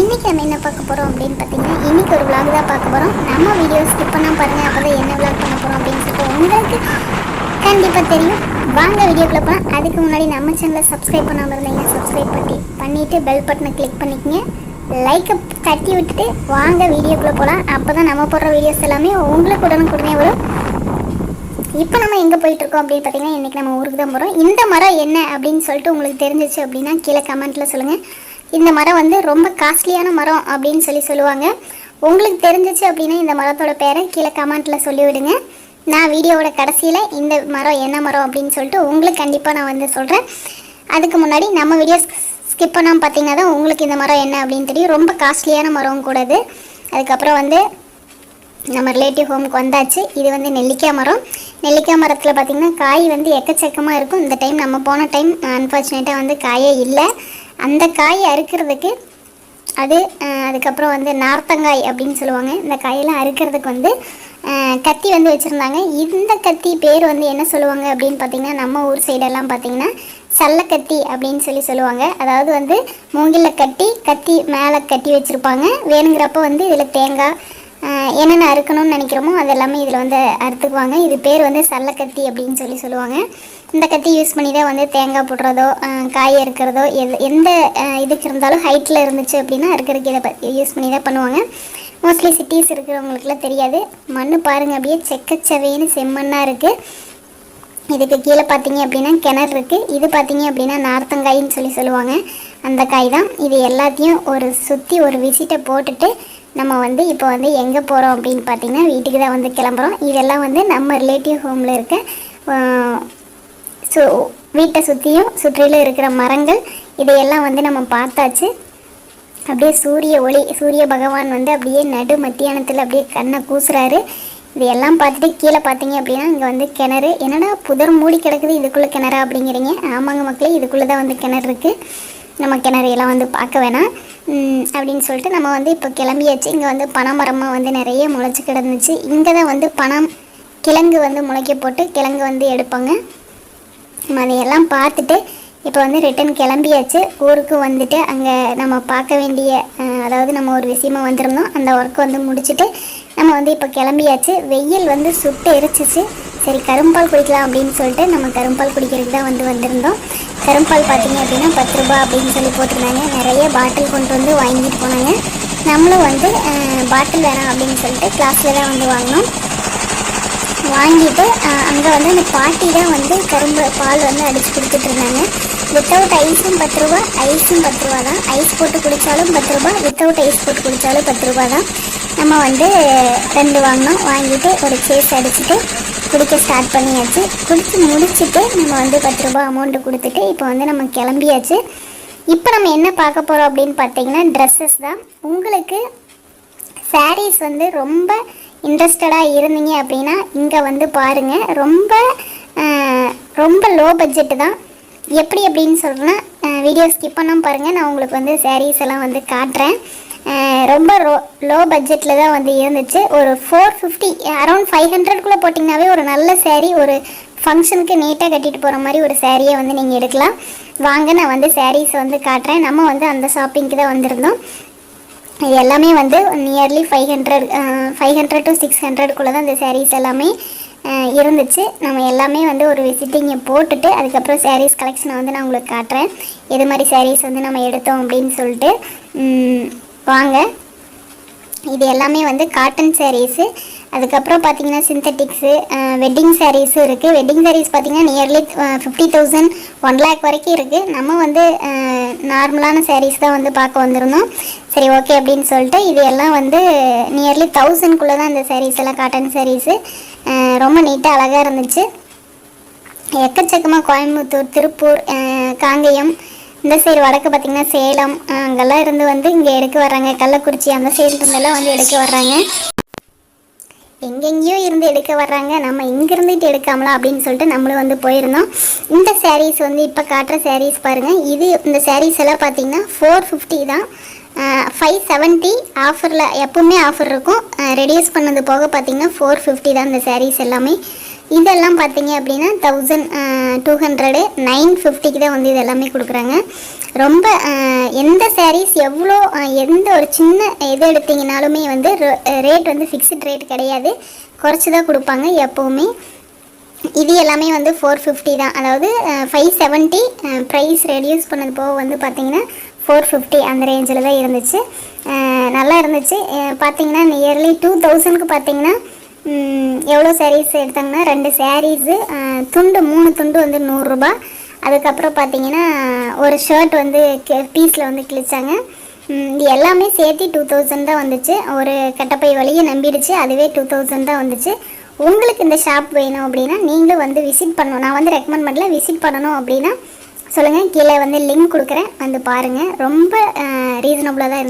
இன்றைக்கி நம்ம என்ன பார்க்க போகிறோம் அப்படின்னு பார்த்தீங்கன்னா இன்றைக்கி ஒரு விளாக் தான் பார்க்க போகிறோம் நம்ம வீடியோ ஸ்கிப் பண்ணால் பாருங்கள் அப்போ தான் என்ன விளாக் பண்ண போகிறோம் அப்படின்னு சொல்லிட்டு உங்களுக்கு கண்டிப்பாக தெரியும். வாங்க வீடியோக்குள்ளே போனால் அதுக்கு முன்னாடி நம்ம சேனலை சப்ஸ்கிரைப் பண்ணாமல் இருந்தீங்கன்னா சப்ஸ்கிரைப் பண்ணி பண்ணிவிட்டு பெல் பட்டனை கிளிக் பண்ணிக்கங்க. லைக்கை தட்டி விட்டுட்டு வாங்க வீடியோக்குள்ளே போகலாம் அப்போ தான் நம்ம போடுற வீடியோஸ் எல்லாமே உங்களுக்கு உடனுக்குடனே வரும். இப்போ நம்ம எங்கே போயிட்டு இருக்கோம் அப்படின்னு பார்த்தீங்கன்னா இன்றைக்கி நம்ம ஊருக்கு தான் போகிறோம் இந்த மரம் என்ன அப்படின்னு சொல்லிட்டு உங்களுக்கு தெரிஞ்சிச்சு அப்படின்னா கீழே கமெண்ட்டில் சொல்லுங்கள் இந்த மரம் வந்து ரொம்ப காஸ்ட்லியான மரம் அப்படின்னு சொல்லி சொல்லுவாங்க. உங்களுக்கு தெரிஞ்சிச்சு அப்படின்னா இந்த மரத்தோட பேரை கீழே கமெண்ட்டில் சொல்லிவிடுங்க. நான் வீடியோவோட கடைசியில் இந்த மரம் என்ன மரம் அப்படின்னு சொல்லிட்டு உங்களுக்கு கண்டிப்பாக நான் வந்து சொல்கிறேன் அதுக்கு முன்னாடி நம்ம வீடியோ ஸ்கிப் பண்ணாமல் பார்த்தீங்கன்னா தான் உங்களுக்கு இந்த மரம் என்ன அப்படின்னு தெரியும். ரொம்ப காஸ்ட்லியான மரம் கூட அதுக்கப்புறம் வந்து நம்ம ரிலேட்டிவ் ஹோமுக்கு வந்தாச்சு. இது வந்து நெல்லிக்காய் மரம். நெல்லிக்காய் மரத்தில் பார்த்திங்கன்னா காய் வந்து எக்கச்சக்கமாக இருக்கும். இந்த டைம் நம்ம போன டைம் அன்ஃபார்ச்சுனேட்டாக வந்து காயே இல்லை. அந்த காய் அறுக்கிறதுக்கு அது அதுக்கப்புறம் வந்து நார்த்தங்காய் அப்படின்னு சொல்லுவாங்க. இந்த காயெல்லாம் அறுக்கிறதுக்கு வந்து கத்தி வந்து வச்சுருந்தாங்க. இந்த கத்தி பேர் வந்து என்ன சொல்லுவாங்க அப்படின்னு பார்த்தீங்கன்னா நம்ம ஊர் சைடெல்லாம் பார்த்தீங்கன்னா சல்லக்கத்தி அப்படின்னு சொல்லி சொல்லுவாங்க. அதாவது வந்து மூங்கிலில் கட்டி கத்தி மேலே கட்டி வச்சுருப்பாங்க. வேணுங்கிறப்ப வந்து இதில் தேங்காய் என்னென்ன அறுக்கணும்னு நினைக்கிறோமோ அது எல்லாமே இதில் வந்து அறுத்துக்குவாங்க. இது பேர் வந்து சல்லக்கத்தி அப்படின்னு சொல்லி சொல்லுவாங்க. இந்த கத்தி யூஸ் பண்ணி தான் வந்து தேங்காய் போடுறதோ காய் அறுக்கிறதோ எது எந்த இதுக்கு இருந்தாலும் ஹைட்டில் இருந்துச்சு அப்படின்னா அறுக்கிறதுக்கு இதை யூஸ் பண்ணி தான் பண்ணுவாங்க. மோஸ்ட்லி சிட்டிஸ் இருக்கிறவங்களுக்குலாம் தெரியாது. மண் பாருங்கள் அப்படியே செக்கச்சவைன்னு செம்மண்ணாக இருக்குது இதுக்கு கீழே பார்த்தீங்க அப்படின்னா கிணறு இருக்குது இது பார்த்தீங்க அப்படின்னா நார்த்தங்காயின்னு சொல்லி சொல்லுவாங்க. அந்த காய் தான். இது எல்லாத்தையும் ஒரு சுற்றி ஒரு விசிட்டை போட்டுட்டு நம்ம வந்து இப்போ வந்து எங்கே போகிறோம் அப்படின்னு பார்த்தீங்கன்னா வீட்டுக்கு தான் வந்து கிளம்புறோம். இதெல்லாம் வந்து நம்ம ரிலேட்டிவ் ஹோமில் இருக்க சு வீட்டை சுற்றியும் சுற்றிலும் இருக்கிற மரங்கள் இதையெல்லாம் வந்து நம்ம பார்த்தாச்சு. அப்படியே சூரிய ஒளி சூரிய பகவான் வந்து அப்படியே நடு மத்தியானத்தில் அப்படியே கண்ணை கூசுறாரு. இதையெல்லாம் பார்த்துட்டு கீழே பார்த்தீங்க அப்படின்னா இங்கே வந்து கிணறு. என்னடா புதர் மூடி கிடக்குது இதுக்குள்ளே கிணறா அப்படிங்கிறீங்க? ஆமாங்க மக்களே இதுக்குள்ளே தான் வந்து கிணறு இருக்குது நம்ம கிணறு எல்லாம் வந்து பார்க்க வேணாம். அப்படின்னு சொல்லிட்டு நம்ம வந்து இப்போ கிளம்பியாச்சு. இங்கே வந்து பனைமரமாக வந்து நிறைய முளைச்சி கிடந்துச்சு. இங்கே தான் வந்து பனம் கிழங்கு வந்து முளைக்க போட்டு கிழங்கு வந்து எடுப்பாங்க. நம்ம அதையெல்லாம் பார்த்துட்டு இப்போ வந்து ரிட்டன் கிளம்பியாச்சு. ஊருக்கு வந்துட்டு அங்கே நம்ம பார்க்க வேண்டிய அதாவது நம்ம ஒரு விஷயமா வந்திருந்தோம். அந்த ஒர்க் வந்து முடிச்சுட்டு நம்ம வந்து இப்போ கிளம்பியாச்சு. வெயில் வந்து சுட்டு எரிச்சிச்சு. சரி கரும்பால் குடிக்கலாம் அப்படின்னு சொல்லிட்டு நம்ம கரும்பால் குடிக்கிறதுக்கு தான் வந்து வந்திருந்தோம். கரும்பால் பார்த்தீங்க அப்படின்னா பத்து ரூபாய் அப்படின்னு சொல்லி போட்டிருந்தாங்க. நிறைய பாட்டில் கொண்டு வந்து வாங்கிட்டு போனாங்க. நம்மளும் வந்து பாட்டில் வேணாம் அப்படின்னு சொல்லிட்டு கிளாஸில் தான் வந்து வாங்கினோம். வாங்கிட்டு அங்கே வந்து அந்த பாட்டி தான் வந்து கரும்பு பால் வந்து அடித்து கொடுத்துட்டு இருந்தாங்க. வித்தவுட் ஐஸும் பத்து ரூபா ஐஸும் பத்து ரூபா தான். ஐஸ் போட்டு குடித்தாலும் பத்து ரூபா வித்தவுட் ஐஸ் போட்டு குடித்தாலும் பத்து ரூபா தான். நம்ம வந்து ரெண்டு வாங்கினோம் வாங்கிட்டு ஒரு சேஸ் அடிச்சுட்டு குடிக்க ஸ்டார்ட் பண்ணியாச்சு. குடித்து முடிச்சுட்டு நம்ம வந்து பத்து ரூபா அமௌண்ட்டு கொடுத்துட்டு இப்போ வந்து நம்ம கிளம்பியாச்சு. இப்போ நம்ம என்ன பார்க்க போகிறோம் அப்படின்னு பார்த்தீங்கன்னா ட்ரெஸ்ஸஸ் தான். உங்களுக்கு சாரீஸ் வந்து ரொம்ப இன்ட்ரெஸ்டடாக இருந்தீங்க அப்படின்னா இங்கே வந்து பாருங்கள் ரொம்ப ரொம்ப லோ பட்ஜெட்டு தான். எப்படி அப்படின்னு சொல்கிறேன்னா வீடியோ ஸ்கிப் பண்ணாமல் பாருங்கள் நான் உங்களுக்கு வந்து சாரீஸ் எல்லாம் வந்து காட்டுறேன். ரொம்ப ரோ லோ பட்ஜெட்டில் தான் வந்து இருந்துச்சு. ஒரு ஃபோர் ஃபிஃப்டி அரௌண்ட் ஃபைவ் ஹண்ட்ரட்குள்ளே போட்டிங்கனாவே ஒரு நல்ல சேரீ ஒரு ஃபங்க்ஷனுக்கு நீட்டாக கட்டிட்டு போகிற மாதிரி ஒரு சேரீயை வந்து நீங்கள் எடுக்கலாம். வாங்க நான் வந்து சாரீஸ் வந்து காட்டுறேன். நம்ம வந்து அந்த ஷாப்பிங்க்கு தான் வந்திருந்தோம். இது எல்லாமே வந்து nearly five hundred five hundred to six ஹண்ட்ரட்குள்ளே தான் இந்த சாரீஸ் எல்லாமே இருந்துச்சு. நம்ம எல்லாமே வந்து ஒரு விசிட்டிங்கை போட்டுட்டு அதுக்கப்புறம் சாரீஸ் கலெக்ஷனை வந்து நான் உங்களுக்கு காட்டுறேன். எது மாதிரி சாரீஸ் வந்து நம்ம எடுத்தோம் அப்படின்னு சொல்லிட்டு வாங்க. இது எல்லாமே வந்து காட்டன் சாரீஸு அதுக்கப்புறம் பார்த்தீங்கன்னா சிந்தட்டிக்ஸு வெட்டிங் சாரீஸும் இருக்குது வெட்டிங் சாரீஸ் பார்த்தீங்கன்னா nearly fifty thousand one lakh வரைக்கும் இருக்குது நம்ம வந்து நார்மலான சாரீஸ் தான் வந்து பார்க்க வந்திருந்தோம். சரி ஓகே அப்படின்னு சொல்லிட்டு இது எல்லாம் வந்து நியர்லி தௌசண்ட்குள்ளே தான் இந்த சாரீஸ் எல்லாம் காட்டன் சாரீஸு ரொம்ப நீட்டாக அழகாக இருந்துச்சு. எக்கச்சக்கமாக கோயம்புத்தூர் திருப்பூர் காங்கேயம் இந்த சைடு வடக்கு பார்த்திங்கன்னா சேலம் அங்கெல்லாம் இருந்து வந்து இங்கே எடுக்க வர்றாங்க. கள்ளக்குறிச்சி அந்த சைடு இருந்தெல்லாம் வந்து எடுக்க வர்றாங்க. எங்கெங்கேயோ இருந்து எடுக்க வர்றாங்க. நம்ம இங்க இருந்துட்டு எடுக்காமலா அப்படின்னு சொல்லிட்டு நம்மளும் வந்து போயிருந்தோம். இந்த சாரீஸ் வந்து இப்போ காட்டுற சாரீஸ் பாருங்கள் இது இந்த சாரீஸ் எல்லாம் பார்த்தீங்கன்னா ஃபோர் ஃபிஃப்டி தான். ஃபைவ் செவன்ட்டி ஆஃபரில் எப்பவுமே ஆஃபர் இருக்கும். ரெடியூஸ் பண்ணது போக பார்த்தீங்கன்னா ஃபோர் ஃபிஃப்டி தான் இந்த சாரீஸ் எல்லாமே. இதெல்லாம் பார்த்தீங்க அப்படின்னா தௌசண்ட் டூ ஹண்ட்ரடு நைன் ஃபிஃப்டிக்கு தான் வந்து இது எல்லாமே கொடுக்குறாங்க. ரொம்ப எந்த சாரீஸ் எவ்வளோ எந்த ஒரு சின்ன இது எடுத்தீங்கனாலுமே வந்து ரேட் வந்து ஃபிக்ஸ்ட் ரேட் கிடையாது. குறைச்சி தான் கொடுப்பாங்க எப்போவுமே. இது எல்லாமே வந்து ஃபோர் ஃபிஃப்டி தான். அதாவது ஃபைவ் செவன்ட்டி ப்ரைஸ் ரெடியூஸ் பண்ணது போக வந்து பார்த்திங்கன்னா ஃபோர் ஃபிஃப்டி அந்த ரேஞ்சில் தான் இருந்துச்சு. நல்லா இருந்துச்சு. பார்த்திங்கன்னா நியர்லி டூ தௌசண்ட்க்கு பார்த்தீங்கன்னா எவ்வளோ சாரீஸ் எடுத்தாங்கன்னா ரெண்டு சாரீஸு துண்டு மூணு துண்டு வந்து நூறுரூபா. அதுக்கப்புறம் பார்த்தீங்கன்னா ஒரு ஷர்ட் வந்து பீஸில் வந்து கிழிச்சாங்க. இது எல்லாமே சேர்த்து டூ தௌசண்ட் தான் வந்துச்சு. ஒரு கட்டப்பை வழியை நம்பிடுச்சு. அதுவே டூ தௌசண்ட் தான் வந்துச்சு. உங்களுக்கு இந்த ஷாப் வேணும் அப்படின்னா நீங்களும் வந்து விசிட் பண்ணணும். நான் வந்து ரெக்கமெண்ட் பண்ணல விசிட் பண்ணணும் அப்படின்னா சொல்லுங்கள் கீழே வந்து லிங்க் கொடுக்குறேன். வந்து பாருங்கள் ரொம்ப ரீசனபுளாக தான் இருந்துச்சு.